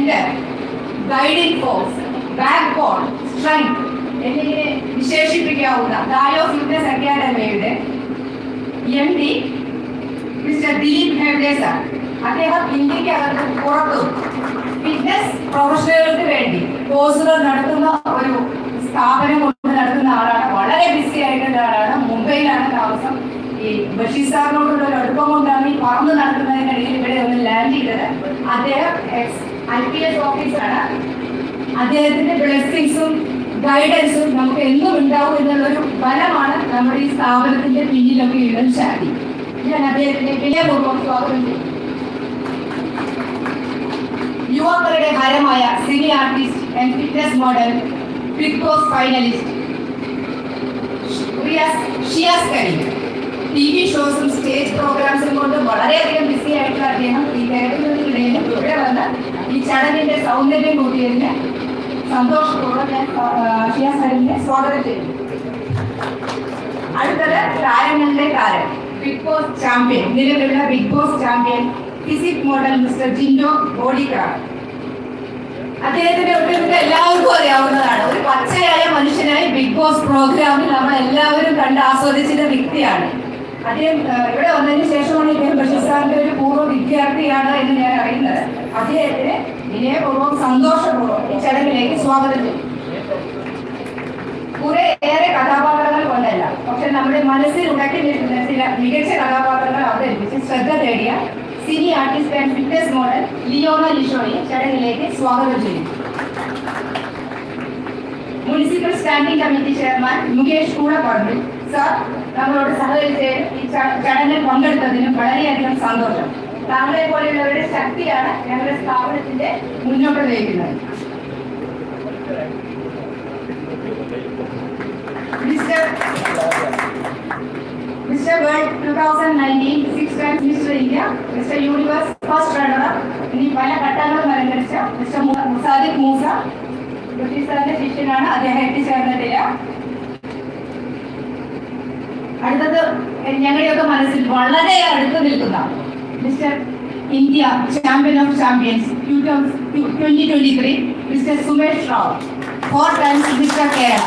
Mentor guiding force backbone strength എന്നിങ്ങനെ വിശേഷിപ്പിക്കാവുന്ന ഡായോ ഫിറ്റ്നസ് അക്കാദമിയുടെ M D mister Dileep Hegde sir അദ്ദേഹം ഇന്ത്യക്കകത്ത് പുറത്തും ഫിറ്റ്നസ് പ്രൊഫഷണലുകൾക്ക് വേണ്ടി കോഴ്സുകൾ നടത്തുന്ന ഒരു സ്ഥാപനം കൊണ്ട് നടത്തുന്ന ആളാണ്. വളരെ ബിസി ആയിട്ടുള്ള ആളാണ്. മുംബൈയിലാണ് താമസം. ഈ ബഷീർ സാറിനോടുള്ള ഒരു അടുപ്പം കൊണ്ടാണ് ഈ പറന്ന് നടത്തുന്നതിനിടയിൽ ഇവിടെ ഒന്ന് ലാൻഡ് ചെയ്തത്. അദ്ദേഹം ഐ പി എസ് ഓഫീസറാണ്. അദ്ദേഹത്തിന്റെ ബ്ലെസ്സിങ്സും ഗൈഡൻസും നമുക്ക് എന്നും ഉണ്ടാവും എന്നുള്ളൊരു ഫലമാണ് നമ്മുടെ ഈ സ്ഥാപനത്തിന്റെ പിന്നിലൊക്കെ ഇടം ചാടി. ഞാൻ അദ്ദേഹത്തിന്റെ വിനയപൂർവം സ്വാഗതം ചെയ്യും യുവാക്കളുടെ ഹരമായ cine artist and fitness model big boss finalist Shiyas Kareem. T V ഷോസും stage പ്രോഗ്രാംസും കൊണ്ട് വളരെയധികം ബിസി ആയിട്ടുള്ള അദ്ദേഹം ഈ തിരക്കുന്നതിനിടയിലും ഇവിടെ വന്ന് ഈ ചടങ്ങിന്റെ സൗന്ദര്യം സന്തോഷത്തോടെ ഞാൻ ഷിയ സാറിനെ സ്വാഗതം ചെയ്യുന്നു. അടുത്തത് താരങ്ങളുടെ താരം ബിഗ് ബോസ് ചാമ്പ്യൻ നിലവിലുള്ള big boss champion physique model mister Jindo ബോഡിക്കാർ അദ്ദേഹത്തിന്റെ ഒട്ടുമിക്ക എല്ലാവർക്കും അറിയാവുന്നതാണ്. ഒരു പച്ചയായ മനുഷ്യനായി ബിഗ് ബോസ് പ്രോഗ്രാമിൽ നമ്മൾ എല്ലാവരും കണ്ട് ആസ്വദിച്ചിരുന്ന വ്യക്തിയാണ്. അദ്ദേഹം ഇവിടെ വന്നതിന് ശേഷമാണ് ഇദ്ദേഹം ബഷീർ സാറിന്റെ ഒരു പൂർവ വിദ്യാർത്ഥിയാണ് എന്ന് ഞാൻ അറിയുന്നത്. അദ്ദേഹത്തിന് വിനയപൂർവം സന്തോഷപൂർവം ഈ ചടങ്ങിലേക്ക് സ്വാഗതം ചെയ്യും. കുറെ ഏറെ കഥാപാത്രങ്ങൾ കൊണ്ടല്ല പക്ഷെ നമ്മുടെ മനസ്സിൽ ഉടക്കി നിൽക്കുന്ന ചില മികച്ച കഥാപാത്രങ്ങൾ അവതരിപ്പിച്ച് ശ്രദ്ധ നേടിയ cine artist and fitness model Leona ലിഷോയെ ചടങ്ങിലേക്ക് സ്വാഗതം ചെയ്യും. Municipal standing committee chairman Mukesh Koodapparambil sir നമ്മളോട് സഹകരിച്ച് ഈ ചടങ്ങിൽ പങ്കെടുത്തതിനും വളരെയധികം സന്തോഷം. താങ്കളെ പോലെയുള്ളവരുടെ ശക്തിയാണ് ഞങ്ങളുടെ സ്ഥാപനത്തിന്റെ മുന്നോട്ട് നയിക്കുന്നത് Mr. Mr. World 2019 six times Mr. India, Mr. Universe first runner-up എന്നീ പല ഘട്ടങ്ങളും അലങ്കരിച്ച മിസ്റ്റർ മുസാദിഖ് മൂസ ബ്രിട്ടീഷ് ശിഷ്യനാണ് അദ്ദേഹം എത്തിച്ചേർന്നിട്ടില്ല അടുത്തത് ഞങ്ങളുടെയൊക്കെ മനസ്സിൽ വളരെ അടുത്ത് നിൽക്കുന്ന mister India champion of champions twenty twenty three mister Sumesh Rao. Four times mister Kerala.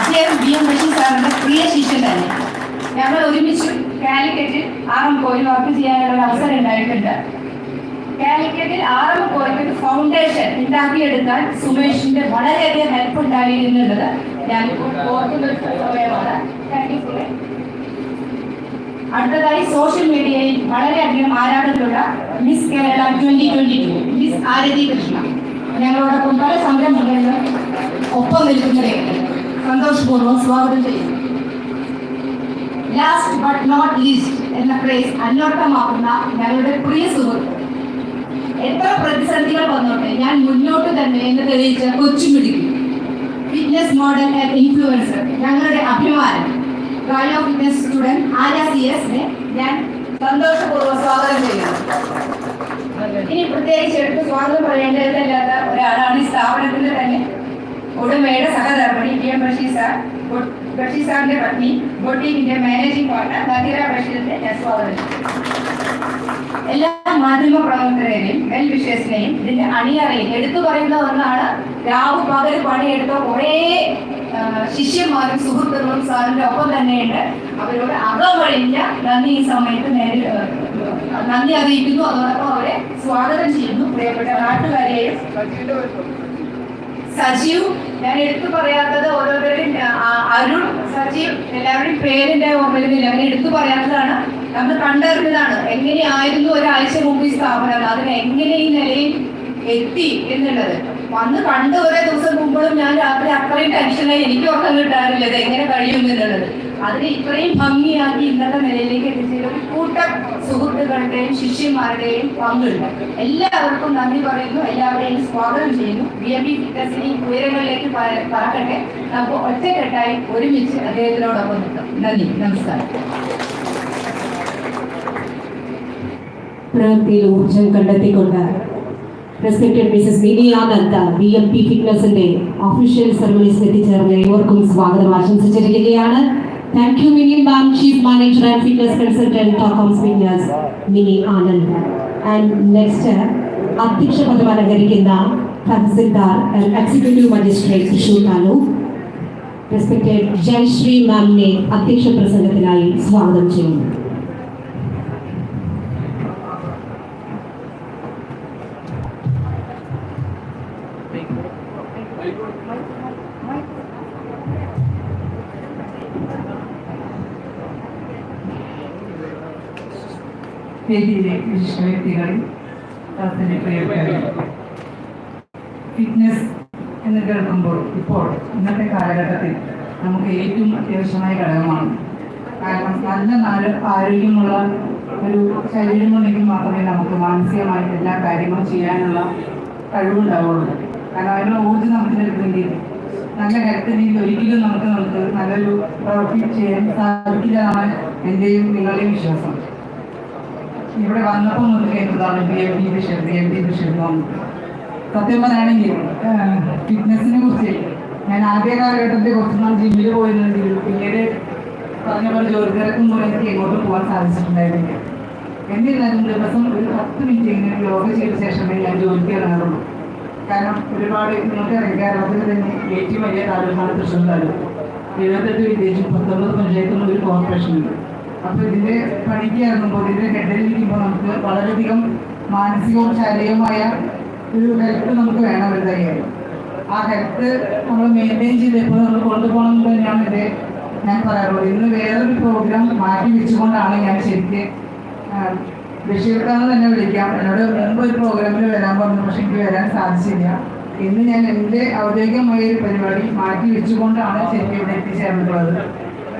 അദ്ദേഹം ബി എം ബഷീർ സാറിന്റെ പ്രിയ ശിഷ്യൻ തന്നെ. ഞങ്ങൾ ഒരുമിച്ച് കാലിക്കറ്റിൽ ആർ എം കോയിൽ വർക്ക് ചെയ്യാനുള്ള ഒരു അവസരം ഉണ്ടായിട്ടുണ്ട്. കാലിക്കറ്റിൽ ആർ എം കോയിൽ ഫൗണ്ടേഷൻ ഉണ്ടാക്കിയെടുക്കാൻ സുമേഷിന്റെ വളരെയധികം ഹെൽപ്പ് ഉണ്ടായിരുന്നുള്ളത് ഞാൻ ഓർക്കുന്ന ഒരു സമയമാണ് താങ്ക് യു അടുത്തതായി സോഷ്യൽ മീഡിയയിൽ വളരെയധികം ആരാധനയുള്ള miss Kerala twenty twenty two miss Arathi Krishna ഞങ്ങളോടൊപ്പം പല സംരംഭങ്ങളിലും ഒപ്പം നിൽക്കുന്നവരെ സന്തോഷപൂർവം സ്വാഗതം ചെയ്യുന്നു. ലാസ്റ്റ് ബട്ട് നോട്ട് ലീസ്റ്റ് എന്ന ഫ്രേസ് അന്വർത്ഥമാക്കുന്ന ഞങ്ങളുടെ പ്രിയ സുഹൃത്ത്. എത്ര പ്രതിസന്ധികൾ വന്നോട്ടെ ഞാൻ മുന്നോട്ട് തന്നെ എന്ന് തെളിയിച്ച കൊച്ചുമിടിക്കും. ഫിറ്റ്നസ് മോഡൽ ആൻഡ് ഇൻഫ്ലുവൻസർ ഞങ്ങളുടെ അഭിമാനം. ഗായോ ഇന്ത്യൻ സ്റ്റുഡന്റ് ആര്യ സി എസിനെ ഞാൻ സന്തോഷപൂർവം സ്വാഗതം ചെയ്യുന്നു. ഇനി പ്രത്യേകിച്ച് എടുത്ത് സ്വാഗതം പറയേണ്ടതല്ലാത്ത ഒരാളാണ് ഈ സ്ഥാപനത്തിന്റെ തന്നെ ഉടമയുടെ സഹധർമ്മണി P M Basheer sir. Basheer സാറിന്റെ പത്നി ബൊട്ടീക്കിന്റെ മാനേജിംഗ് പാർട്ണർ നദീറ ബഷീറിന്റെ ഞാൻ സ്വാഗതം ചെയ്യുന്നു. എല്ലാ മാധ്യമ പ്രവർത്തകരെയും വെൽ വിഷേഴ്സിനെയും ഇതിന്റെ അണിയറയും എടുത്തു പറയുന്ന ഒന്നാണ് രാഹു പകൽ പണിയെടുത്ത കുറേ ശിഷ്യന്മാരും സുഹൃത്തുക്കളും സാറിന്റെ ഒപ്പം തന്നെയുണ്ട്. അവരോട് അകമഴിഞ്ഞ നന്ദി ഈ സമയത്ത് നേരിൽ നന്ദി അറിയിക്കുന്നു. അതോടൊപ്പം അവരെ സ്വാഗതം ചെയ്യുന്നു. പ്രിയപ്പെട്ട നാട്ടുകാരെയും. സജീവ് ഞാൻ എടുത്തു പറയാത്തത് ഓരോരുത്തരുടെയും അരുൺ സജീവ് എല്ലാവരുടെയും പേരിന്റെ ഓർമ്മയിൽ അവരെ എടുത്തു പറയാത്തതാണ്. നമ്മൾ കണ്ടറിഞ്ഞതാണ് എങ്ങനെയായിരുന്നു ഒരാഴ്ച മുമ്പ് ഈ സ്ഥാപനം അതിന് എങ്ങനെ ഈ നിലയിൽ എത്തി എന്നുള്ളത്. വന്ന് കണ്ട ഒരേ ദിവസം മുമ്പും ഞാൻ രാത്രി അത്രയും ടെൻഷനായി എനിക്ക് ഉറക്കം കിട്ടാറില്ല ഇത് എങ്ങനെ കഴിയും എന്നുള്ളത്. അതിനെ ഇത്രയും ഭംഗിയാക്കി ഇന്നത്തെ നിലയിലേക്ക് എത്തിച്ചതിൽ ഒരു കൂട്ടം സുഹൃത്തുക്കളുടെയും ശിഷ്യന്മാരുടെയും പങ്കുണ്ട്. എല്ലാവർക്കും നന്ദി പറയുന്നു. എല്ലാവരെയും സ്വാഗതം ചെയ്യുന്നു. ബി എം ബി ഫിറ്റ്നസിനെ ഉയരങ്ങളിലേക്ക് പറക്കട്ടെ. നമുക്ക് ഒറ്റക്കെട്ടായി ഒരുമിച്ച് അദ്ദേഹത്തിനോടൊപ്പം നിൽക്കാം. നന്ദി. നമസ്കാരം. പ്രവൃത്തിയിൽ ഊർജം കണ്ടെത്തിക്കൊണ്ട് respected mrs Mini Anand B M P ഫിറ്റ്നസിന്റെ official സർവീസിൽ എത്തിച്ചേർന്ന ഏവർക്കും സ്വാഗതം ആശംസിച്ചിരിക്കുകയാണ്. Thank you Mini ma'am chief manager and fitness consultant ടോക്കോംസ് fitness Mini Anand and next അധ്യക്ഷ പദം അലങ്കരിക്കുന്ന tahsildar and executive magistrate Thrissur taluk respected Jayasree മാമിനെ അധ്യക്ഷ പ്രസംഗത്തിനായി സ്വാഗതം ചെയ്യുന്നു. വേദിയിലെ വിശിഷ്ട വ്യക്തികൾ ദാസിന്റെ ഫിറ്റ്നസ് എന്ന് കേൾക്കുമ്പോൾ ഇപ്പോൾ ഇന്നത്തെ കാലഘട്ടത്തിൽ നമുക്ക് ഏറ്റവും അത്യാവശ്യമായ ഘടകമാണ്. കാരണം നല്ല നാല് ആരോഗ്യമുള്ള ഒരു ശരീരമുണ്ടെങ്കിൽ മാത്രമേ നമുക്ക് മാനസികമായി എല്ലാ കാര്യങ്ങളും ചെയ്യാനുള്ള കഴിവുണ്ടാവുള്ളൂ. കാരണം അതിനുള്ള ഊർജം നമുക്ക് ലഭിക്കുമെങ്കിൽ നല്ല ഹെൽത്തിനെങ്കിൽ ഒരിക്കലും നമുക്ക് നമുക്ക് നല്ലൊരു പ്രവർത്തി ചെയ്യാൻ സാധിക്കില്ല എന്നാണ് എന്റെയും നിങ്ങളുടെയും വിശ്വാസം. ഇവിടെ വന്നപ്പോൾ മുതൽ കേട്ടതാണ് B M D Basheer B M D Basheer സത്യം പറയുകയാണെങ്കിൽ ഫിറ്റ്നസിനെ കുറിച്ച് ഞാൻ ആദ്യ കാലഘട്ടത്തിൽ കുറച്ച് നാൾ ജിമ്മിൽ പോയിരുന്നെങ്കിലും പിന്നീട് പറഞ്ഞ പോലെ ജോലി തിരക്കും പോലെ എനിക്ക് എങ്ങോട്ട് പോകാൻ സാധിച്ചിട്ടുണ്ടായിരുന്നില്ല. എന്നിരുന്നാലും ദിവസം ഒരു പത്ത് മിനിറ്റ് ഇങ്ങനെ യോഗ ചെയ്ത ശേഷമേ ഞാൻ ജോലിക്ക് ഇറങ്ങാറുള്ളൂ. കാരണം ഒരുപാട് നിങ്ങൾക്ക് അറിയാം തന്നെ ഏറ്റവും വലിയ താലൂക്കാണ് തൃശ്ശൂർ താലൂക്ക്. എഴുപത്തെട്ട് വില്ലേജും പത്തൊമ്പത് പഞ്ചായത്തും ഒരു കോർപ്പറേഷനുണ്ട് അപ്പൊ ഇതിന്റെ പണിക്ക് ഇതിന്റെ ഹെഡിലിരിക്കുമ്പോൾ നമുക്ക് വളരെയധികം മാനസികവും ശാരീരികവുമായ ഒരു ഹെൽത്ത് നമുക്ക് വേണം തയ്യാറും. ആ ഹെൽത്ത് നമ്മൾ മെയിന്റെയിൻ ചെയ്ത് എപ്പോഴും നമ്മൾ കൊണ്ടുപോകണം എന്ന് തന്നെയാണ് എന്റെ ഞാൻ പറയാറുള്ളത്. ഇന്ന് വേറൊരു പ്രോഗ്രാം മാറ്റി വെച്ചുകൊണ്ടാണ് ഞാൻ ശരിക്ക് ബഷീർക്കാന്ന് തന്നെ വിളിക്കാം. എന്നോട് മുമ്പ് ഒരു പ്രോഗ്രാമിൽ വരാൻ പറഞ്ഞു പക്ഷെ എനിക്ക് വരാൻ സാധിച്ചില്ല. ഇന്ന് ഞാൻ എന്റെ ഔദ്യോഗികമായ ഒരു പരിപാടി മാറ്റി വെച്ചുകൊണ്ടാണ് ശരിക്കും ഇവിടെ എത്തിച്ചേർന്നിട്ടുള്ളത്.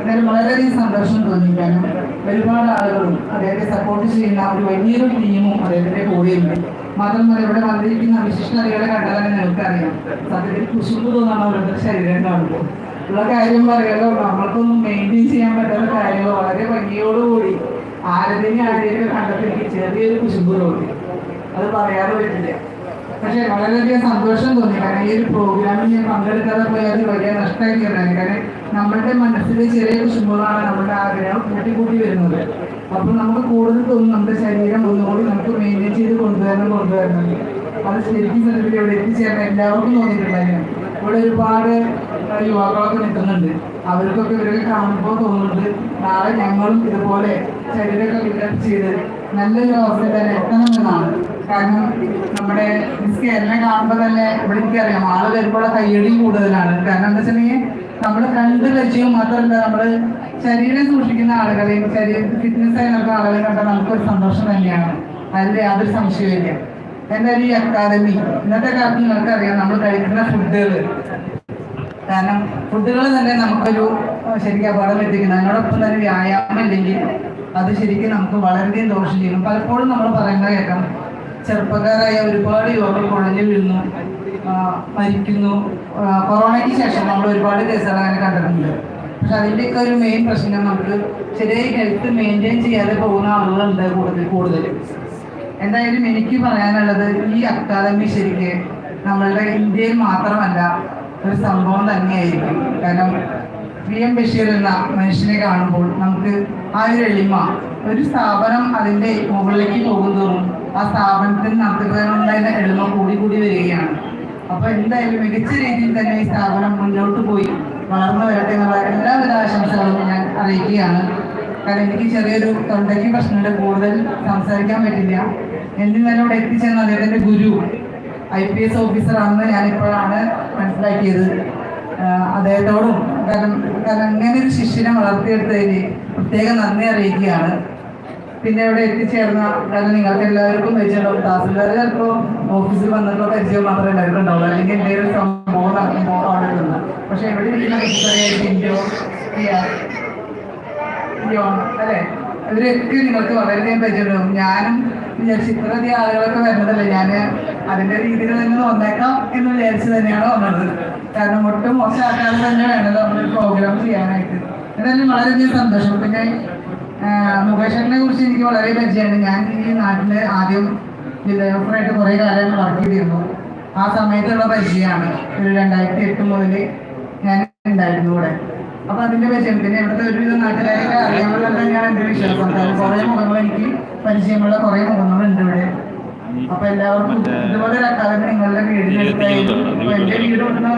എന്നാലും വളരെയധികം സന്തോഷം തോന്നി കാരണം ഒരുപാട് ആളുകളും അദ്ദേഹത്തെ സപ്പോർട്ട് ചെയ്യുന്ന ഒരു വലിയൊരു ടീമും അദ്ദേഹത്തിന്റെ കൂടെയുണ്ട്. മാത്രമല്ല ഇവിടെ വന്നിരിക്കുന്ന വിശിഷ്ടതകളെ കണ്ടാൽ തന്നെ നിങ്ങൾക്കറിയാം സത്യത്തിൽ കുശുമ്പ് തോന്നാണ് അവരുടെ ശരീരം കാണുമ്പോൾ. ഉള്ള കാര്യം പറയാലോ നമ്മൾക്കൊന്നും മെയിന്റെയിൻ ചെയ്യാൻ പറ്റാത്ത കാര്യങ്ങൾ വളരെ ഭംഗിയോടുകൂടി ആരതിനെ ആരെയൊക്കെ എനിക്ക് ചെറിയൊരു കുശുമ്പ് തോന്നി. അത് പറയാതെ പറ്റില്ല. പക്ഷെ വളരെയധികം സന്തോഷം തോന്നി. കാരണം ഈ ഒരു പ്രോഗ്രാമിൽ ഞാൻ പങ്കെടുക്കാതെ പോയാൽ വലിയ നഷ്ടമായി തീർന്നു കാരണം നമ്മളുടെ മനസ്സിൽ ചെറിയ വിഷമങ്ങളാണ് നമ്മുടെ ആഗ്രഹം കൂട്ടി കൂട്ടി വരുന്നത്. അപ്പോൾ നമുക്ക് കൂടുതൽ തോന്നും നമ്മുടെ ശരീരം ഒന്നുകൂടി നമുക്ക് മെയിന്റെയിൻ ചെയ്ത് കൊണ്ടുവരണം കൊണ്ടുവരണം. അത് ശരിക്കും സത്യത്തിൽ ഇവിടെ എത്തിച്ചേർന്ന എല്ലാവർക്കും തോന്നിയിട്ടുണ്ടായിരുന്നു ഇവിടെ ഒരുപാട് യുവാക്കളൊക്കെ നിൽക്കുന്നുണ്ട്. അവർക്കൊക്കെ ഇവരൊക്കെ കാണുമ്പോൾ തോന്നുന്നുണ്ട് നാളെ ഞങ്ങളും ഇതുപോലെ ശരീരമൊക്കെ ബിൽഡപ്പ് ചെയ്ത് നല്ലൊരു അവസ്ഥ തന്നെ എത്തണമെന്നാണ് കാരണം നമ്മുടെ മിസ് കേരളം കാണുമ്പോൾ തന്നെ ഇവിടെ എനിക്കറിയാം ആൾ വരുമ്പോൾ കയ്യടി കൂടുതലാണ്. കാരണം എന്താ വെച്ചിട്ടുണ്ടെങ്കിൽ നമ്മൾ കണ്ട് ലക്ഷ്യം മാത്രമല്ല നമ്മൾ ശരീരം സൂക്ഷിക്കുന്ന ആളുകളെയും ശരീരത്തിൽ ഫിറ്റ്നസ് ആയി നടക്കുന്ന ആളുകളെ കണ്ടാൽ നമുക്കൊരു സന്തോഷം തന്നെയാണ്. അതിൽ യാതൊരു സംശയമില്ല എന്തായാലും ഈ അക്കാദമി ഇന്നത്തെ കാലത്ത് നിങ്ങൾക്കറിയാം നമ്മൾ കഴിക്കുന്ന ഫുഡുകൾ കാരണം ഫുഡുകൾ തന്നെ നമുക്കൊരു ശരിക്കും അപകടം എത്തിക്കുന്നത് അതിനോടൊപ്പം തന്നെ വ്യായാമം ഇല്ലെങ്കിൽ അത് ശരിക്കും നമുക്ക് വളരെയധികം ദോഷം ചെയ്യും. പലപ്പോഴും നമ്മൾ പറയുന്നത് കേൾക്കാം. ചെറുപ്പക്കാരായ ഒരുപാട് യോഗ കുഴഞ്ഞു വീഴുന്നു മരിക്കുന്നു. കൊറോണയ്ക്ക് ശേഷം നമ്മൾ ഒരുപാട് കേസുകൾ അങ്ങനെ കണ്ടിട്ടുണ്ട്. പക്ഷെ അതിന്റെയൊക്കെ ഒരു മെയിൻ പ്രശ്നം നമുക്ക് ചെറിയ ഹെൽത്ത് മെയിന്റെയിൻ ചെയ്യാതെ പോകുന്ന ആളുകളുണ്ട് കൂടുതൽ കൂടുതലും. എന്തായാലും എനിക്ക് പറയാനുള്ളത് ഈ അക്കാദമി ശരിക്ക് നമ്മളുടെ ഇന്ത്യയിൽ മാത്രമല്ല ഒരു സംഭവം തന്നെയായിരിക്കും. കാരണം വി എം ബഷീർ എന്ന മനുഷ്യനെ കാണുമ്പോൾ നമുക്ക് ആ ഒരു എളിമ ഒരു സ്ഥാപനം അതിന്റെ മുകളിലേക്ക് പോകുന്നതും ആ സ്ഥാപനത്തിന് നടത്തുന്നതിനുള്ള എളിമ കൂടി കൂടി വരികയാണ്. അപ്പൊ എന്തായാലും മികച്ച രീതിയിൽ തന്നെ ഈ സ്ഥാപനം മുന്നോട്ട് പോയി. വളർന്നു വരട്ടെ എന്നുള്ള എല്ലാവിധ ആശംസകളും ഞാൻ അറിയിക്കുകയാണ്. കാരണം എനിക്ക് ചെറിയൊരു തൊണ്ടയ്ക്ക് പ്രശ്നമുണ്ട് കൂടുതൽ സംസാരിക്കാൻ പറ്റില്ല. എന്നിരുന്നാലും ഇവിടെ എത്തിച്ചേർന്ന അദ്ദേഹത്തിന്റെ ഗുരു ഐ പി എസ് ഓഫീസറാണെന്ന് ഞാനിപ്പോഴാണ് മനസ്സിലാക്കിയത്. അദ്ദേഹത്തോടും കാരണം കാരണം ഇങ്ങനെ ഒരു ശിഷ്യനെ വളർത്തിയെടുത്തതിന് പ്രത്യേകം നന്ദി അറിയിക്കുകയാണ്. പിന്നെ ഇവിടെ എത്തിച്ചേർന്ന കാരണം നിങ്ങൾക്ക് എല്ലാവർക്കും പരിചയമുണ്ടാവും. തഹസിൽദാർ ചിലപ്പോൾ ഓഫീസിൽ വന്നപ്പോൾ പരിചയം മാത്രമേ എല്ലാവർക്കും ഉണ്ടാവുള്ളൂ അല്ലെങ്കിൽ എന്തെങ്കിലും സംഭവം നടക്കുമ്പോൾ പക്ഷെ എവിടെ ഇരിക്കുന്ന അല്ലെ? ഇവരൊക്കെ നിങ്ങൾക്ക് വളരെയധികം പരിചയമുണ്ടാവും. ഞാനും വിചാരിച്ചു ഇത്രയധികം ആളുകളൊക്കെ വരുന്നതല്ലേ. ഞാൻ അതിന്റെ രീതിയിൽ തന്നെ വന്നേക്കാം എന്ന് വിചാരിച്ച് തന്നെയാണ് വന്നത്. കാരണം ഒട്ടും മോശം ആൾക്കാർ തന്നെ വേണമല്ലോ നമ്മളൊരു പ്രോഗ്രാം ചെയ്യാനായിട്ട്. എന്തായാലും വളരെയധികം സന്തോഷം. പിന്നെ മുകേഷനെ കുറിച്ച് എനിക്ക് വളരെ പരിചയമാണ് ഞാൻ ഈ നാട്ടിൽ ആദ്യം വിദ്യാഭ്യാസമായിട്ട് കുറേ കാലം വർക്ക് ചെയ്തിരുന്നു. ആ സമയത്തുള്ള പരിചയമാണ്. ഒരു രണ്ടായിരത്തി എട്ട് മുതൽ ഞാൻ ഉണ്ടായിരുന്നു ഇവിടെ. അപ്പൊ അതിന്റെ പരിചയം. പിന്നെ ഇവിടുത്തെ ഒരു നാട്ടുകാരൊക്കെ അറിയാമെന്ന് ഞാൻ എന്റെ വിശ്വാസം കുറെ മുഖങ്ങൾ എനിക്ക് പരിചയമുള്ള കുറെ മുഖങ്ങളുണ്ട് ഇവിടെ. അപ്പൊ എല്ലാവർക്കും ഇതുപോലെ ഒരു അക്കാദമി നിങ്ങളുടെ അപ്പൊ എന്റെ വീട് ഇവിടുന്ന്